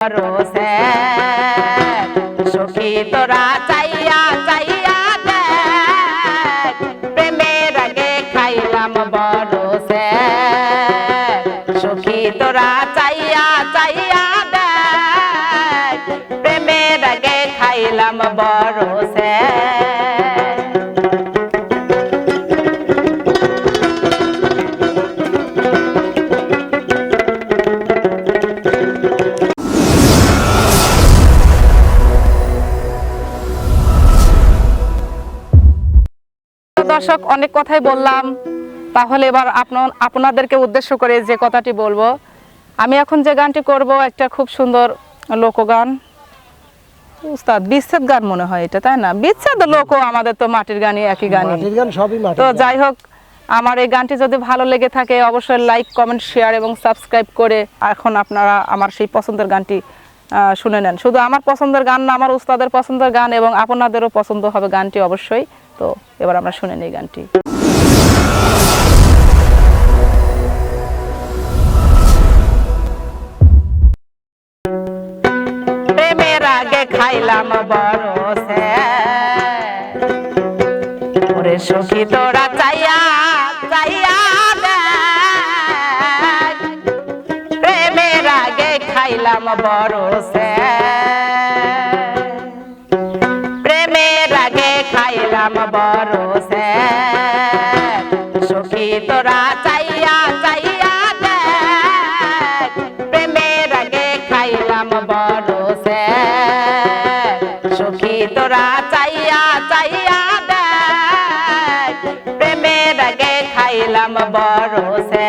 রোসে সখী তোরা চাইয়া চাইয়া দেখ, প্রেমের আগে খাইলাম বরসে সখী তোরা চাইয়া চাইয়া দেখ প্রেমের আগে খাইলাম বরসে দর্শক অনেক কথাই বললাম। তাহলে এবার আপনার আপনাদেরকে উদ্দেশ্য করে যে কথাটি বলব। আমি এখন যে গানটি করব একটা খুব সুন্দর লোকগান। উস্তাদ বিচ্ছেদ গান মনে হয় এটা তাই না? বিচ্ছেদ লোক আমাদের তো মাটির গানই একই গানই। গান সবই তো যাই হোক আমার এই গানটি যদি ভালো লেগে থাকে অবশ্যই লাইক কমেন্ট শেয়ার এবং সাবস্ক্রাইব করে এখন আপনারা আমার সেই পছন্দের গানটি শুনে নেন। শুধু আমার পছন্দের গান না, আমার উস্তাদের পছন্দের গান এবং আপনাদেরও পছন্দ হবে গানটি অবশ্যই। তো এবার আমরা শুনে নিই গানটি। খাইলাম বরসে। ওরে সখী তোরা বরসে প্রেমের আগে খাইলাম বরসে সখী তোরা চাইয়া চাইয়া দেখ, প্রেমের আগে খাইলাম বরসে সখী তোরা চাইয়া চাইয়া দেখ, প্রেমের আগে খাইলাম বরসে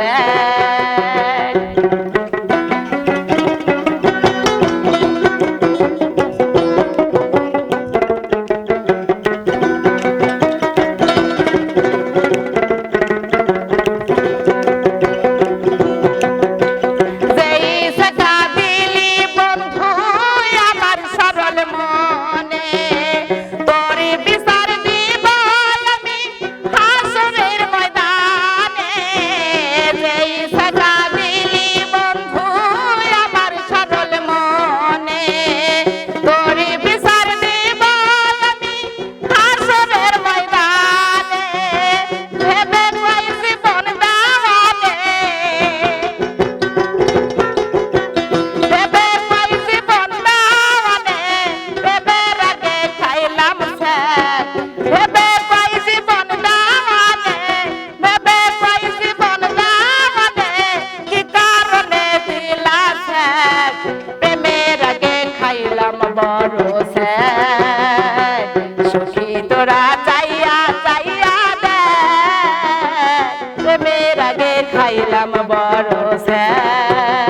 bad. বড় স্যার।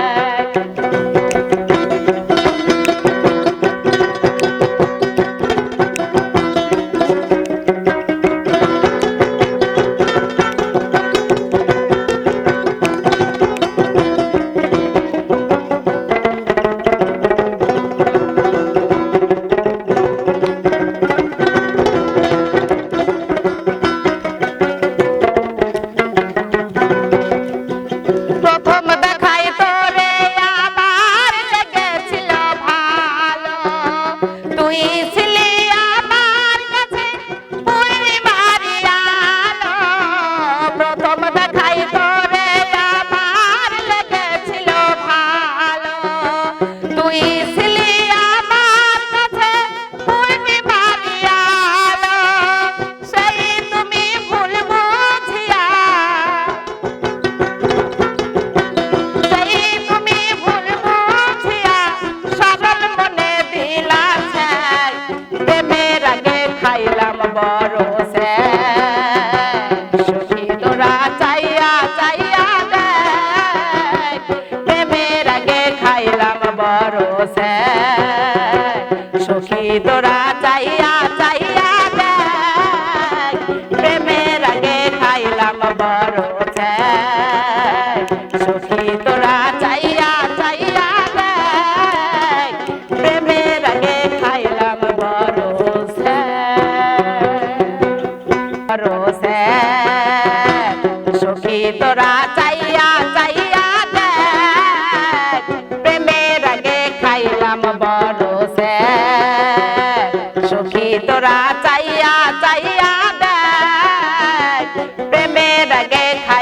প্রথম তোরা চাইয়া চাইয়া প্রেমের আগে খাইলাম বড় সখী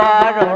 বারো